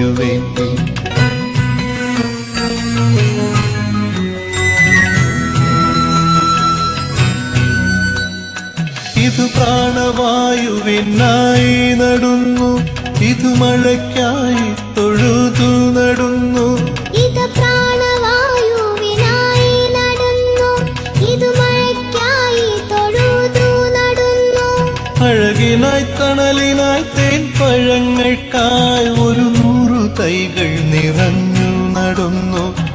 നാളേക്കു വേണ്ടി ഇത് പ്രാണവായുവിനായി നടുന്നു. ഇത് മഴയ്ക്കായി തൊഴുതു നടുന്നു. ഇത് പ്രാണവായുവിനായി നടന്നു. ഇത് മഴയ്ക്കായി തൊഴുതു നടന്നു. അഴകിനായി തണലിനായി തേൻ പഴങ്ങൾക്കായി ഒരു തൈകൾ നിറഞ്ഞു നടന്നു.